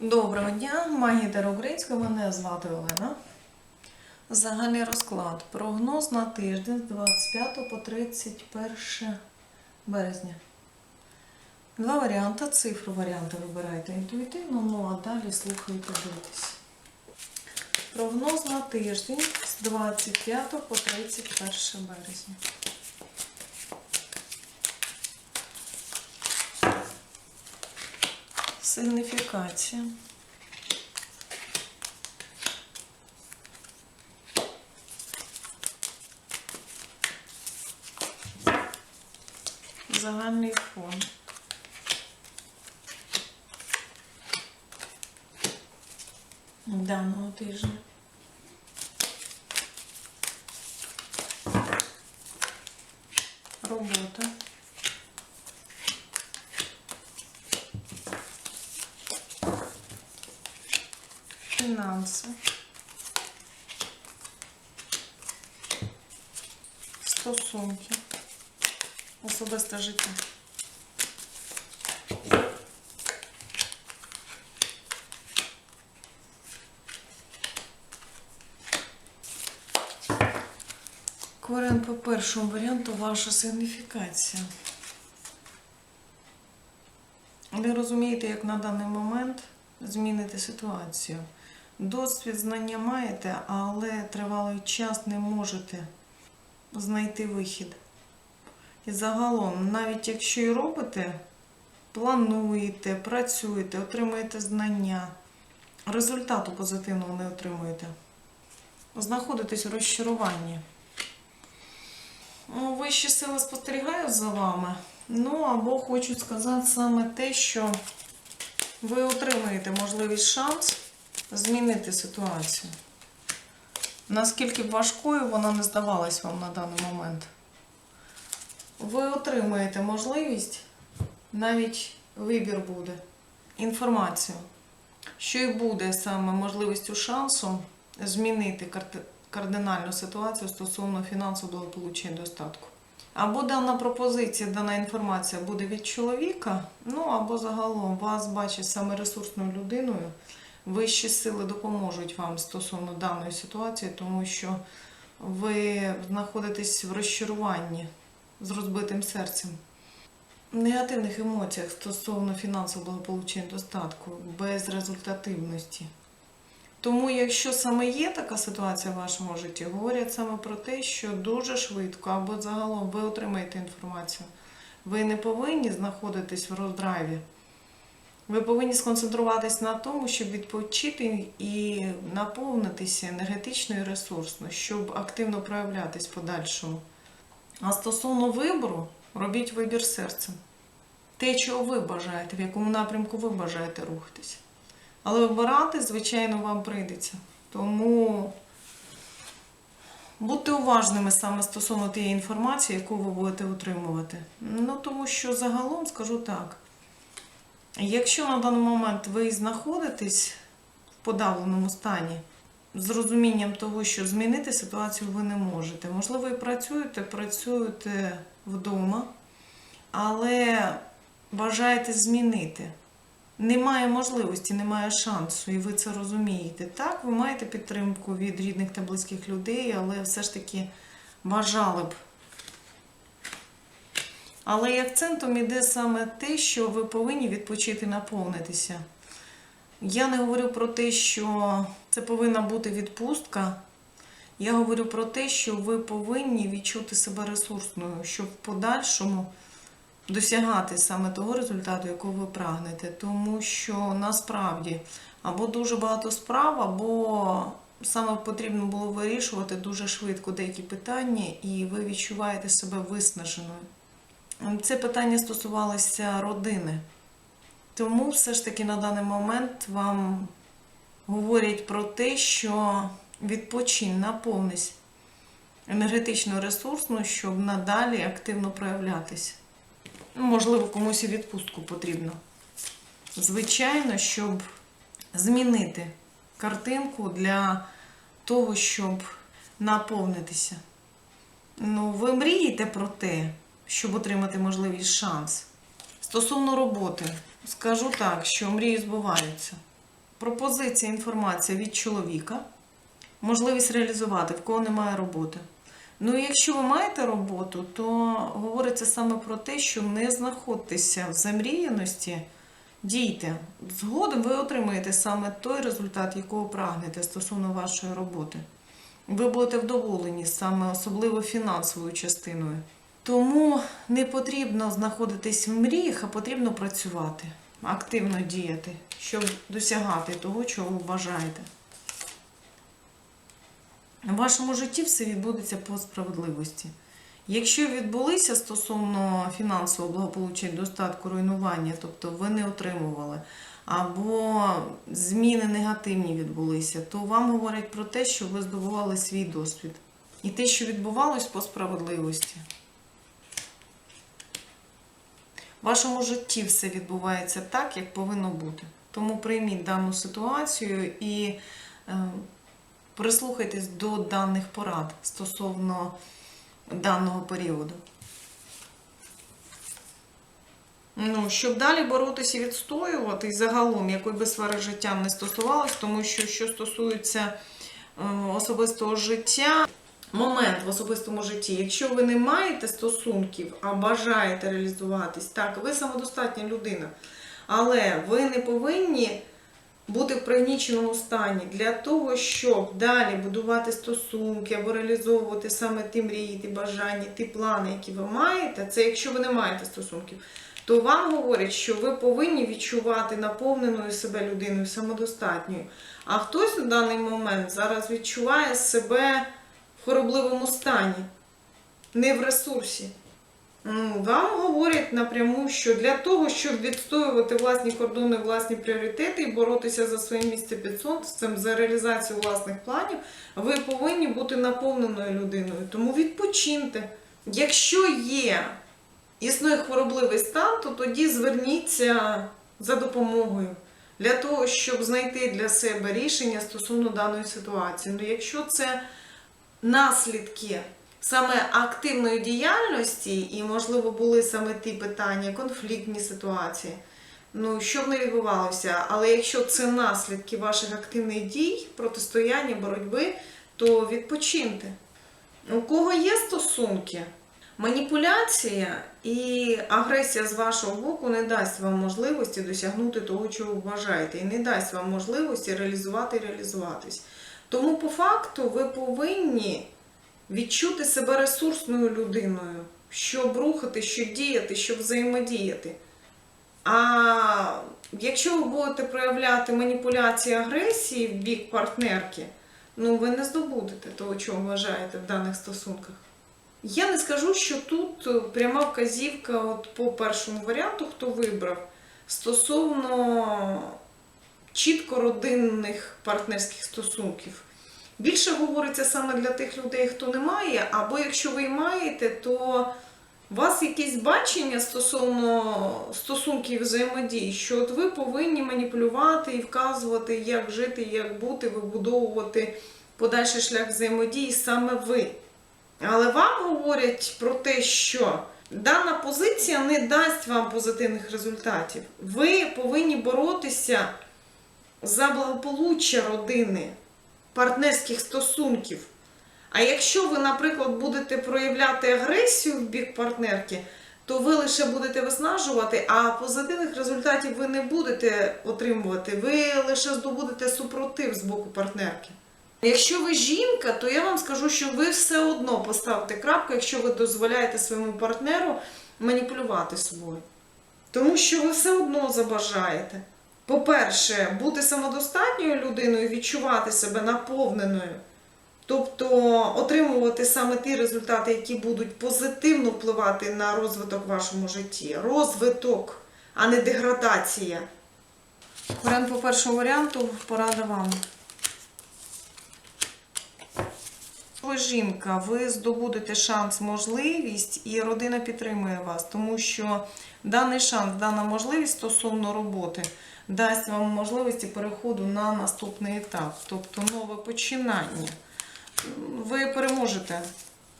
Доброго дня, магітер українською, мене звати Олена. Загальний розклад. Прогноз на тиждень з 25 по 31 березня. Два варіанти. Цифру варіанти вибирайте інтуїтивно, ну а далі слухайте дивитесь. Прогноз на тиждень з 25 по 31 березня. Сигніфікація. Загальний фон. Даного тижня. Стосунки. Особисте життя. Корен по першому варіанту ваша сигніфікація. Ви розумієте, як на даний момент змінити ситуацію. Досвід знання маєте, але тривалий час не можете знайти вихід. І загалом, навіть якщо і робите, плануєте, працюєте, отримуєте знання, результату позитивного не отримуєте. Знаходитесь у розчаруванні. Ну, Вищі сили спостерігають за вами. Ну, або хочуть сказати саме те, що ви отримаєте можливість шанс змінити ситуацію. Наскільки б важкою вона не здавалась вам на даний момент. Ви отримаєте можливість, навіть вибір буде, інформацію, що і буде саме можливістю шансу змінити кардинальну ситуацію стосовно фінансового благополуччя і достатку. Або дана пропозиція, дана інформація буде від чоловіка, ну або загалом вас бачить саме ресурсною людиною. Вищі сили допоможуть вам стосовно даної ситуації, тому що ви знаходитесь в розчаруванні з розбитим серцем. Негативних емоціях стосовно фінансового благополуччя і достатку, без результативності. Тому, якщо саме є така ситуація в вашому житті, говорять саме про те, що дуже швидко або загалом ви отримаєте інформацію. Ви не повинні знаходитись в роздрайві. Ви повинні сконцентруватись на тому, щоб відпочити і наповнитися енергетично і ресурсно, щоб активно проявлятись подальшому. А стосовно вибору, робіть вибір серцем. Те, чого ви бажаєте, в якому напрямку ви бажаєте рухатись. Але вибирати, звичайно, вам прийдеться. Тому будьте уважними саме стосовно тієї інформації, яку ви будете отримувати. Ну, тому що загалом скажу так. Якщо на даний момент ви знаходитесь в подавленому стані, з розумінням того, що змінити ситуацію ви не можете. Можливо, і працюєте, працюєте вдома, але бажаєте змінити. Немає можливості, немає шансу, і ви це розумієте. Так, ви маєте підтримку від рідних та близьких людей, але все ж таки бажали б. Але і акцентом іде саме те, що ви повинні відпочити наповнитися. Я не говорю про те, що це повинна бути відпустка. Я говорю про те, що ви повинні відчути себе ресурсною, щоб в подальшому досягати саме того результату, якого ви прагнете. Тому що насправді або дуже багато справ, або саме потрібно було вирішувати дуже швидко деякі питання, і ви відчуваєте себе виснаженою. Це питання стосувалося родини. Тому все ж таки на даний момент вам говорять про те, що відпочинь, наповнись енергетично ресурсно, щоб надалі активно проявлятися. Ну, Можливо, комусь і відпустку потрібно. Звичайно, щоб змінити картинку для того, щоб наповнитися. Ну, ви мрієте про те, щоб отримати можливість шанс. Стосовно роботи, скажу так, що мрії збуваються. пропозиція, інформація від чоловіка, можливість реалізувати, в кого немає роботи. Ну, і якщо ви маєте роботу, то говориться саме про те, що не знаходьтеся в замріяності, дійте. Згодом ви отримаєте саме той результат, якого прагнете стосовно вашої роботи. Ви будете вдоволені саме особливо фінансовою частиною. Тому не потрібно знаходитись в мріях, а потрібно працювати, активно діяти, щоб досягати того, чого ви бажаєте. В вашому житті все відбудеться по справедливості. Якщо відбулися стосовно фінансового благополуччя, достатку, руйнування, тобто ви не отримували, або зміни негативні відбулися, то вам говорять про те, що ви здобували свій досвід. І те, що відбувалось по справедливості. В вашому житті все відбувається так, як повинно бути. Тому прийміть дану ситуацію і е, прислухайтесь до даних порад стосовно даного періоду. Ну, щоб далі боротися і відстоювати, і загалом, якої би сфери життя не стосувалось, тому що що стосується е, особистого життя, момент в особистому житті, якщо ви не маєте стосунків, а бажаєте реалізуватись, так, ви самодостатня людина, але ви не повинні бути в пригніченому стані для того, щоб далі будувати стосунки або реалізовувати саме ті мрії, ті бажання, ті плани, які ви маєте, це якщо ви не маєте стосунків, то вам говорять, що ви повинні відчувати наповненою себе людиною самодостатньою. А хтось у даний момент зараз відчуває себе в хоробливому стані, не в ресурсі. Вам говорять напряму, що для того, щоб відстоювати власні кордони, власні пріоритети і боротися за своє місце під сонцем, за реалізацію власних планів, ви повинні бути наповненою людиною. Тому відпочиньте. Якщо є існує хворобливий стан, то тоді зверніться за допомогою для того, щоб знайти для себе рішення стосовно даної ситуації. Ну, якщо це наслідки саме активної діяльності, і, можливо, були саме ті питання, конфліктні ситуації. Ну, що б не відбувалося, але якщо це наслідки ваших активних дій, протистояння, боротьби, то відпочиньте. У кого є стосунки, маніпуляція і агресія з вашого боку не дасть вам можливості досягнути того, чого ви бажаєте, і не дасть вам можливості реалізувати і реалізуватись. Тому, по факту, ви повинні відчути себе ресурсною людиною, щоб рухати, щоб діяти, щоб взаємодіяти. А якщо ви будете проявляти маніпуляції агресії в бік партнерки, ну ви не здобудете того, чого вважаєте в даних стосунках. Я не скажу, що тут пряма вказівка от по першому варіанту, хто вибрав, стосовно чітко родинних партнерських стосунків. Більше говориться саме для тих людей, хто не має, або якщо ви маєте, то у вас якесь бачення стосовно стосунків взаємодії, що от ви повинні маніпулювати і вказувати, як жити, як бути, вибудовувати подальший шлях взаємодії саме ви. Але вам говорять про те, що дана позиція не дасть вам позитивних результатів. Ви повинні боротися за благополуччя родини, партнерських стосунків. А якщо ви, наприклад, будете проявляти агресію в бік партнерки, то ви лише будете виснажувати, а позитивних результатів ви не будете отримувати. Ви лише здобудете супротив з боку партнерки. Якщо ви жінка, то я вам скажу, що ви все одно поставите крапку, якщо ви дозволяєте своєму партнеру маніпулювати собою. Тому що ви все одно забажаєте. По-перше, бути самодостатньою людиною, відчувати себе наповненою, тобто отримувати саме ті результати, які будуть позитивно впливати на розвиток в вашому житті. Розвиток, а не деградація. Варіант по першому варіанту порада вам. Ви жінка, ви здобудете шанс, можливість, і родина підтримує вас, тому що даний шанс, дана можливість стосовно роботи дасть вам можливості переходу на наступний етап, тобто нове починання. Ви переможете.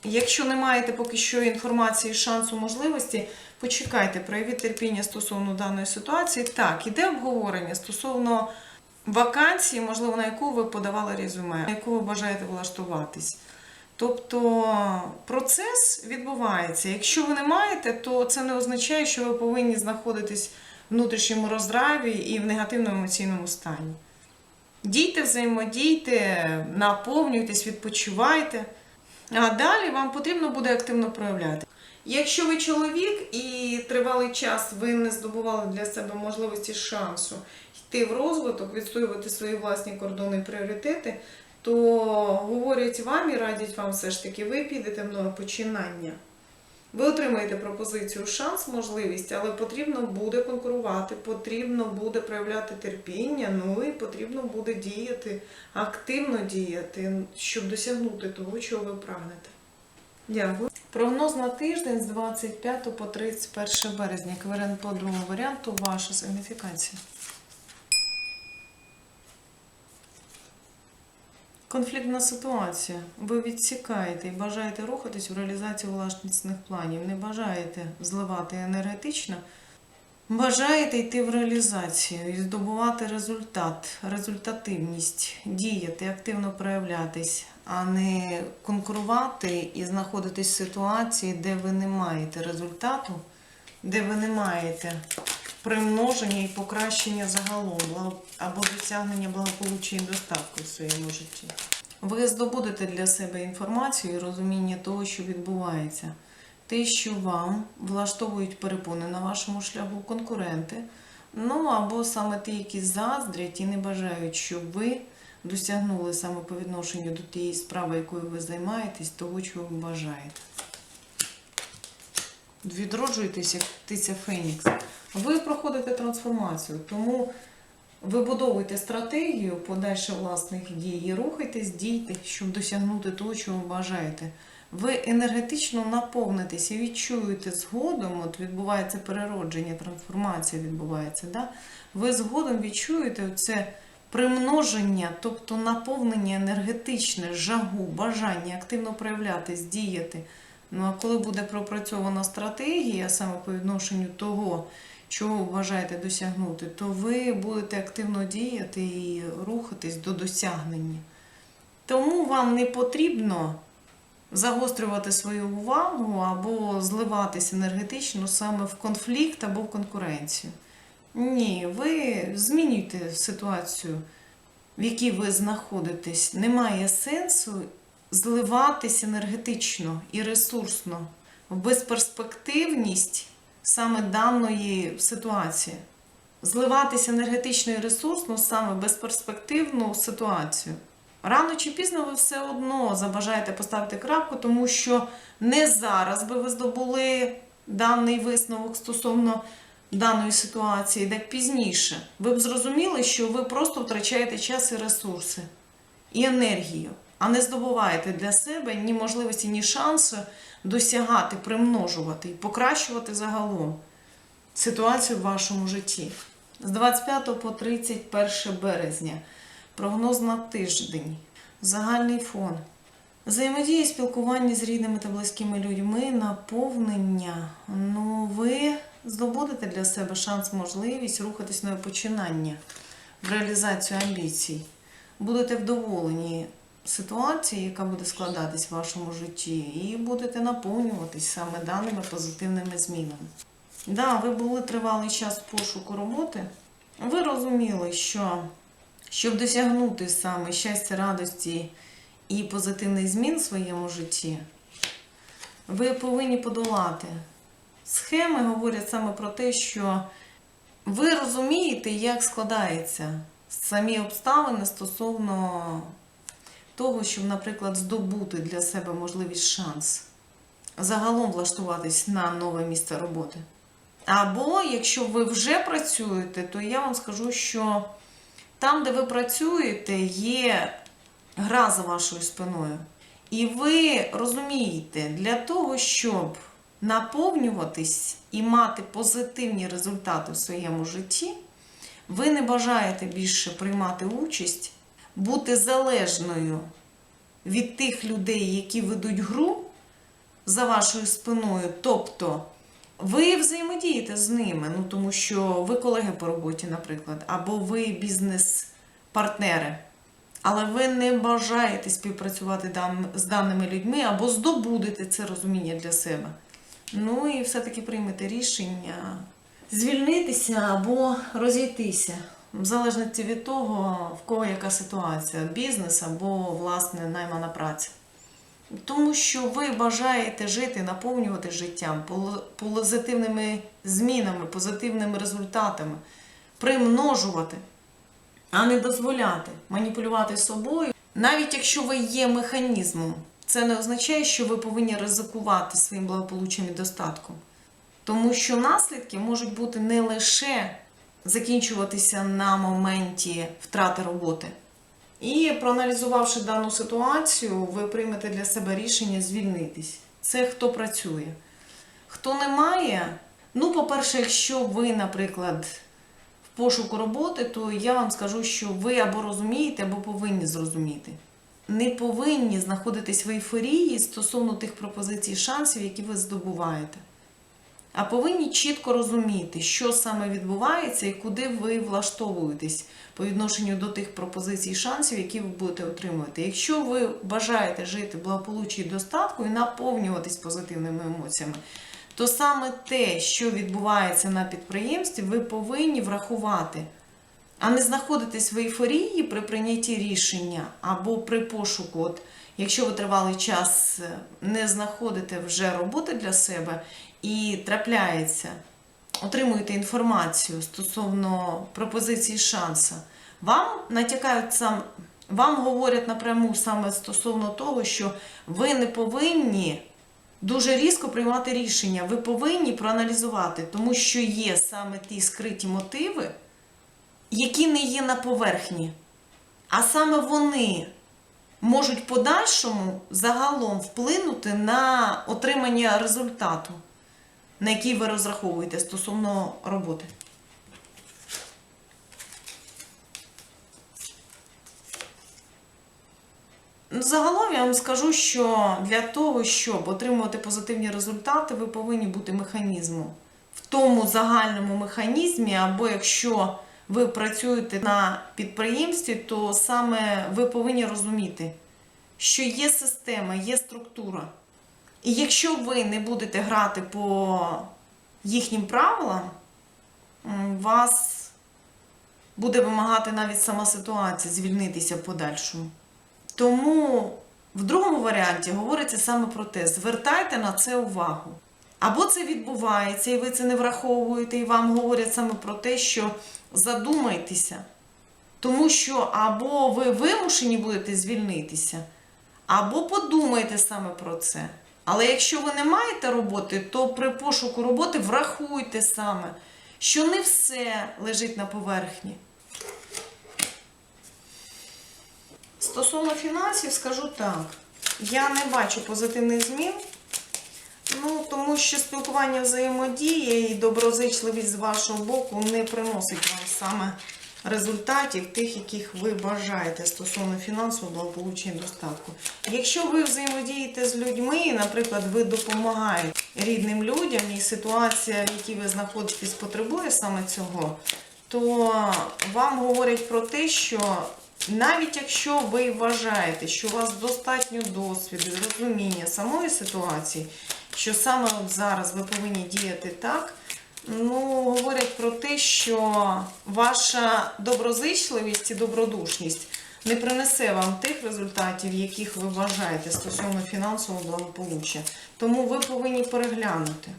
Якщо не маєте поки що інформації, шансу, можливості, почекайте, проявіть терпіння стосовно даної ситуації. Так, іде обговорення стосовно вакансії, можливо, на яку ви подавали резюме, на яку ви бажаєте влаштуватись. Тобто процес відбувається. Якщо ви не маєте, то це не означає, що ви повинні знаходитись внутрішньому роздраві і в негативному емоційному стані. Дійте, взаємодійте, наповнюйтесь, відпочивайте. А далі вам потрібно буде активно проявляти. Якщо ви чоловік і тривалий час ви не здобували для себе можливості шансу йти в розвиток, відстоювати свої власні кордони і пріоритети, то говорять вам і радять вам все ж таки, ви підете в нове починання. Ви отримаєте пропозицію, шанс, можливість, але потрібно буде конкурувати, потрібно буде проявляти терпіння, ну і потрібно буде діяти, активно діяти, щоб досягнути того, чого ви прагнете. Дякую. Прогноз на тиждень з 25 по 31 березня. Кварен по другому варіанту. Ваша сигніфікація. Конфліктна ситуація. Ви відсікаєте і бажаєте рухатись в реалізацію власних планів. Не бажаєте зливати енергетично. Бажаєте йти в реалізацію і здобувати результат, результативність, діяти, активно проявлятись, а не конкурувати і знаходитись в ситуації, де ви не маєте результату, де ви не маєте примноження і покращення загалом або досягнення благополуччя і достатку в своєму житті. Ви здобудете для себе інформацію і розуміння того, що відбувається. Те, що вам влаштовують перепони на вашому шляху конкуренти, ну або саме ті, які заздрять і не бажають, щоб ви досягнули саме по відношенню до тієї справи, якою ви займаєтесь, того, чого ви бажаєте. Відроджуєтесь, як птиця Фенікс. Ви проходите трансформацію, тому вибудовуйте стратегію подальше власних дій і рухайтесь, дійте, щоб досягнути того, чого бажаєте. Ви енергетично наповнитесь і відчуєте згодом, от відбувається переродження, трансформація відбувається. Да? Ви згодом відчуєте це примноження, тобто наповнення енергетичне, жагу, бажання активно проявлятись, діяти. Ну а коли буде пропрацьована стратегія саме по відношенню того, чого ви бажаєте досягнути, то ви будете активно діяти і рухатись до досягнення. Тому вам не потрібно загострювати свою увагу або зливатись енергетично саме в конфлікт або в конкуренцію. Ні, ви змінюйте ситуацію, в якій ви знаходитесь. Немає сенсу зливатись енергетично і ресурсно в безперспективність саме даної ситуації. Зливатися енергетично і ресурсно саме в безперспективну ситуацію. Рано чи пізно ви все одно забажаєте поставити крапку, тому що не зараз би ви здобули даний висновок стосовно даної ситуації, так пізніше. Ви б зрозуміли, що ви просто втрачаєте час і ресурси, і енергію, а не здобуваєте для себе ні можливості, ні шансу досягати, примножувати і покращувати загалом ситуацію в вашому житті. З 25 по 31 березня. Прогноз на тиждень. Загальний фон. Взаємодії, спілкування з рідними та близькими людьми, наповнення. Ну, ви здобудете для себе шанс, можливість рухатись на починання в реалізацію амбіцій. Будете вдоволені ситуації, яка буде складатись в вашому житті, і будете наповнюватись саме даними позитивними змінами. Да, ви були тривалий час пошуку роботи. Ви розуміли, що щоб досягнути саме щастя, радості і позитивних змін в своєму житті, ви повинні подолати. Схеми говорять саме про те, що ви розумієте, як складаються самі обставини стосовно того, щоб, наприклад, здобути для себе можливість шанс загалом влаштуватись на нове місце роботи. Або якщо ви вже працюєте, то я вам скажу, що там, де ви працюєте, є гра за вашою спиною. І ви розумієте, для того, щоб наповнюватись і мати позитивні результати в своєму житті, ви не бажаєте більше приймати участь, бути залежною від тих людей, які ведуть гру за вашою спиною. Тобто ви взаємодієте з ними, ну тому що ви колеги по роботі, наприклад, або ви бізнес партнери. Але ви не бажаєте співпрацювати з даними людьми або здобудете це розуміння для себе. Ну і все-таки приймете рішення звільнитися або розійтися. В залежності від того, в кого яка ситуація, бізнес або власне наймана праця. Тому що ви бажаєте жити, наповнювати життям позитивними змінами, позитивними результатами, примножувати, а не дозволяти маніпулювати собою. Навіть якщо ви є механізмом, це не означає, що ви повинні ризикувати своїм благополуччям і достатком. Тому що наслідки можуть бути не лише закінчуватися на моменті втрати роботи. І проаналізувавши дану ситуацію, ви приймете для себе рішення звільнитись. Це хто працює. Хто не має, ну, по-перше, якщо ви, наприклад, в пошуку роботи, то я вам скажу, що ви або розумієте, або повинні зрозуміти. Не повинні знаходитись в ейфорії стосовно тих пропозицій шансів, які ви здобуваєте. А повинні чітко розуміти, що саме відбувається і куди ви влаштовуєтесь по відношенню до тих пропозицій і шансів, які ви будете отримувати. Якщо ви бажаєте жити в благополуччі і достатку і наповнюватись позитивними емоціями, то саме те, що відбувається на підприємстві, ви повинні врахувати, а не знаходитись в ейфорії при прийнятті рішення або при пошуку. От, якщо ви тривалий час не знаходите вже роботи для себе і трапляється, отримуєте інформацію стосовно пропозиції шанса, вам натякають сам, вам говорять напряму саме стосовно того, що ви не повинні дуже різко приймати рішення. Ви повинні проаналізувати, тому що є саме ті скриті мотиви, які не є на поверхні. А саме вони можуть подальшому загалом вплинути на отримання результату, на який ви розраховуєте стосовно роботи. Загалом я вам скажу, що для того, щоб отримувати позитивні результати, ви повинні бути механізмом. В тому загальному механізмі, або якщо ви працюєте на підприємстві, то саме ви повинні розуміти, що є система, є структура. І якщо ви не будете грати по їхнім правилам, вас буде вимагати навіть сама ситуація звільнитися в подальшому. Тому в другому варіанті говориться саме про те: звертайте на це увагу. Або це відбувається, і ви це не враховуєте, і вам говорять саме про те, що задумайтеся. Тому що або ви вимушені будете звільнитися, або подумайте саме про це. Але якщо ви не маєте роботи, то при пошуку роботи врахуйте саме, що не все лежить на поверхні. Стосовно фінансів, скажу так. Я не бачу позитивних змін. Ну, тому що спілкування взаємодія і доброзичливість з вашого боку не приносить вам саме результатів тих, яких ви бажаєте стосовно фінансового благополуччя і достатку. Якщо ви взаємодієте з людьми, наприклад, ви допомагаєте рідним людям, і ситуація, в якій ви знаходитесь, потребує саме цього, то вам говорять про те, що навіть якщо ви вважаєте, що у вас достатньо досвіду розуміння самої ситуації, що саме от зараз ви повинні діяти так, ну, говорять про те, що ваша доброзичливість і добродушність не принесе вам тих результатів, яких ви вважаєте стосовно фінансового благополуччя. Тому ви повинні переглянути.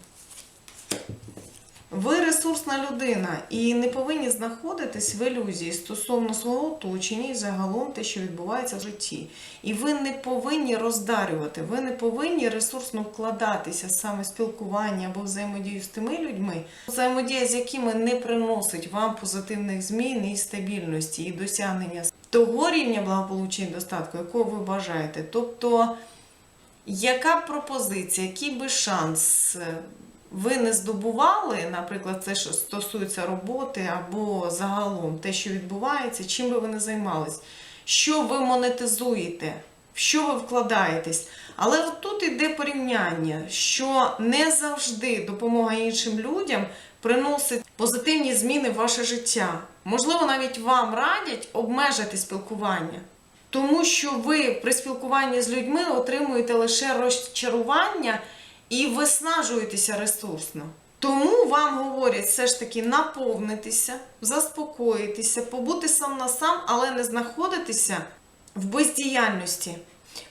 Ви ресурсна людина і не повинні знаходитись в ілюзії стосовно свого оточення і загалом те, що відбувається в житті. І ви не повинні роздарювати, ви не повинні ресурсно вкладатися саме спілкування або взаємодію з тими людьми, взаємодія з якими не приносить вам позитивних змін і стабільності, і досягнення того рівня благополуччя і достатку, якого ви бажаєте. Тобто, яка пропозиція, який би шанс ви не здобували, наприклад, це що стосується роботи або загалом те, що відбувається, чим би ви не займались, що ви монетизуєте, в що ви вкладаєтесь. Але тут іде порівняння, що не завжди допомога іншим людям приносить позитивні зміни в ваше життя. Можливо, навіть вам радять обмежити спілкування. Тому що ви при спілкуванні з людьми отримуєте лише розчарування і виснажуєтеся ресурсно. Тому вам говорять все ж таки наповнитися, заспокоїтися, побути сам на сам, але не знаходитися в бездіяльності.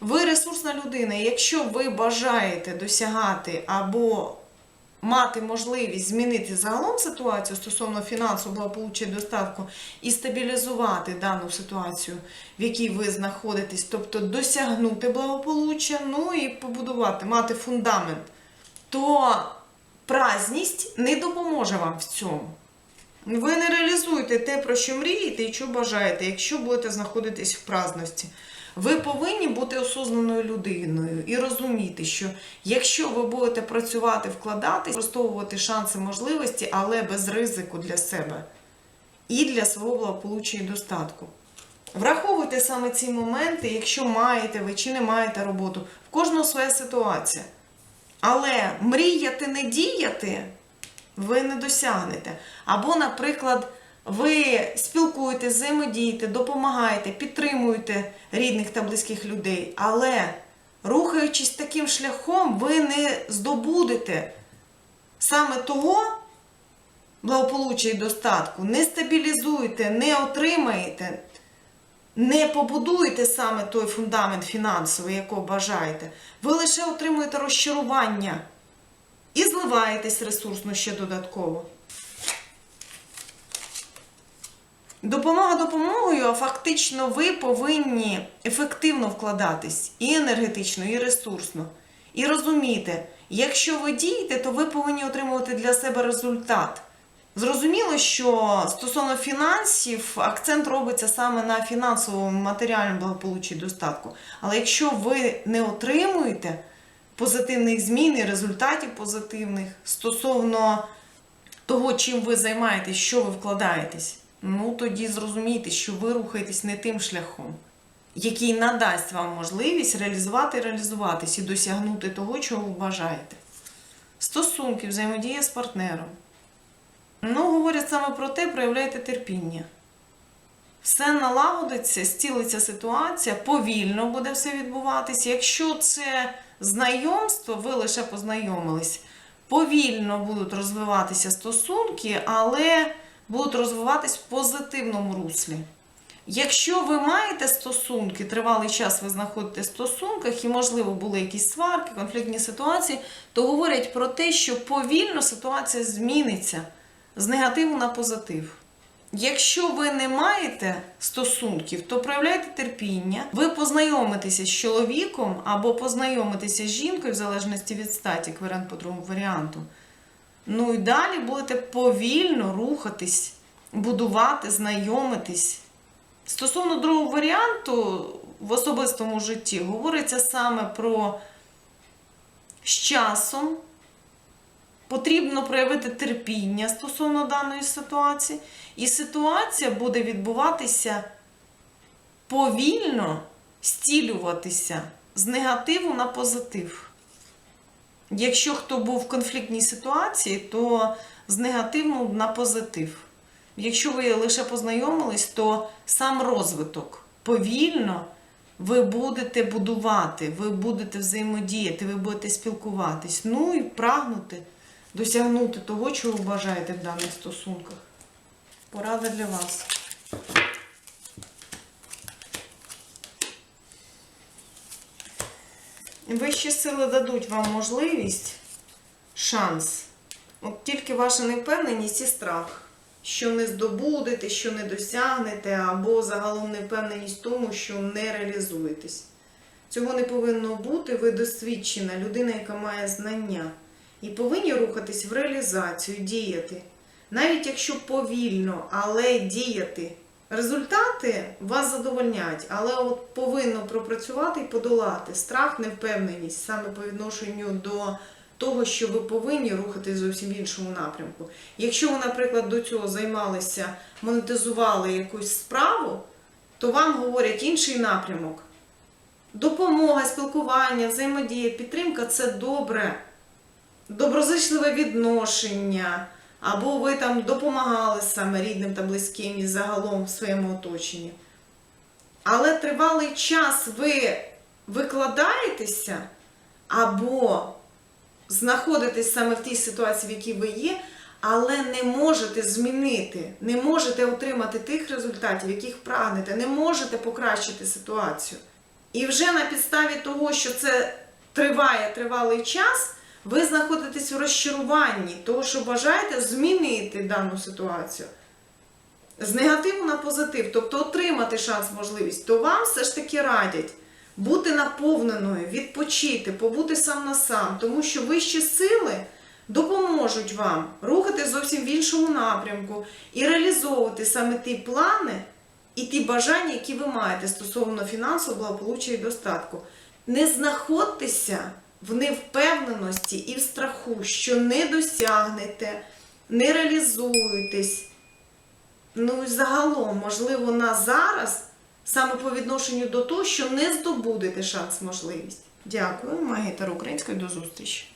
Ви ресурсна людина. Якщо ви бажаєте досягати або мати можливість змінити загалом ситуацію стосовно фінансового благополуччя і достатку і стабілізувати дану ситуацію, в якій ви знаходитесь, тобто досягнути благополуччя, ну і побудувати, мати фундамент, то празність не допоможе вам в цьому. Ви не реалізуєте те, про що мрієте і що бажаєте, якщо будете знаходитись в праздності. Ви повинні бути осознаною людиною і розуміти, що якщо ви будете працювати, вкладати, використовувати шанси, можливості, але без ризику для себе і для свого благополуччя і достатку. Враховуйте саме ці моменти, якщо маєте ви чи не маєте роботу. В кожного своя ситуація. Але мріяти не діяти ви не досягнете. Або, наприклад, ви спілкуєтесь, взаємодієте, допомагаєте, підтримуєте рідних та близьких людей, але рухаючись таким шляхом, ви не здобудете саме того благополуччя і достатку, не стабілізуєте, не отримаєте, не побудуєте саме той фундамент фінансовий, якого бажаєте. Ви лише отримуєте розчарування і зливаєтесь ресурсно ще додатково. Допомога допомогою, а фактично ви повинні ефективно вкладатись і енергетично, і ресурсно. І розуміти, якщо ви дієте, то ви повинні отримувати для себе результат. Зрозуміло, що стосовно фінансів акцент робиться саме на фінансовому матеріальному благополуччі достатку. Але якщо ви не отримуєте позитивних змін і результатів позитивних стосовно того, чим ви займаєтесь, що ви вкладаєтесь, ну тоді зрозумійте, що ви рухаєтесь не тим шляхом, який надасть вам можливість реалізувати реалізуватись і досягнути того, чого ви бажаєте. Стосунки, взаємодія з партнером. Ну, говорять саме про те, проявляйте терпіння. Все налагодиться, стілиться ситуація, повільно буде все відбуватися. Якщо це знайомство, ви лише познайомились, повільно будуть розвиватися стосунки, але будуть розвиватись в позитивному руслі. Якщо ви маєте стосунки, тривалий час ви знаходитесь в стосунках, і, можливо, були якісь сварки, конфліктні ситуації, то говорять про те, що повільно ситуація зміниться з негативу на позитив. Якщо ви не маєте стосунків, то проявляйте терпіння. Ви познайомитеся з чоловіком або познайомитеся з жінкою, в залежності від статі, як по другому варіанту. Ну і далі будете повільно рухатись, будувати, знайомитись. Стосовно другого варіанту в особистому житті говориться саме про з часом потрібно проявити терпіння стосовно даної ситуації, і ситуація буде відбуватися повільно стілюватися з негативу на позитив. Якщо хто був в конфліктній ситуації, то з негативу на позитив. Якщо ви лише познайомились, то сам розвиток повільно ви будете будувати, ви будете взаємодіяти, ви будете спілкуватись. Ну і прагнути досягнути того, чого ви бажаєте в даних стосунках. Порада для вас. Вищі сили дадуть вам можливість, шанс. От тільки ваша невпевненість і страх, що не здобудете, що не досягнете, або загалом невпевненість в тому, що не реалізуєтесь. Цього не повинно бути. Ви досвідчена людина, яка має знання. І повинні рухатись в реалізацію, діяти. Навіть якщо повільно, але діяти. Результати вас задовольнять, але от повинно пропрацювати і подолати страх, невпевненість саме по відношенню до того, що ви повинні рухатись зовсім в іншому напрямку. Якщо ви, наприклад, до цього займалися, монетизували якусь справу, то вам говорять інший напрямок. Допомога, спілкування, взаємодія, підтримка це добре доброзичливе відношення, або ви там допомагали саме рідним та близьким і загалом в своєму оточенні. Але тривалий час ви викладаєтеся або знаходитесь саме в тій ситуації, в якій ви є, але не можете змінити, не можете отримати тих результатів, яких прагнете, не можете покращити ситуацію. І вже на підставі того, що це триває тривалий час, ви знаходитесь у розчаруванні, того, що бажаєте змінити дану ситуацію. З негативу на позитив, тобто отримати шанс, можливість, то вам все ж таки радять бути наповненою, відпочити, побути сам на сам, тому що вищі сили допоможуть вам рухати зовсім в іншому напрямку і реалізовувати саме ті плани і ті бажання, які ви маєте стосовно фінансового благополуччя і достатку. Не знаходьтеся в невпевненості і в страху, що не досягнете, не реалізуєтесь. Ну і загалом, можливо, на зараз, саме по відношенню до того, що не здобудете шанс можливість. Дякую, магітар Української, до зустрічі.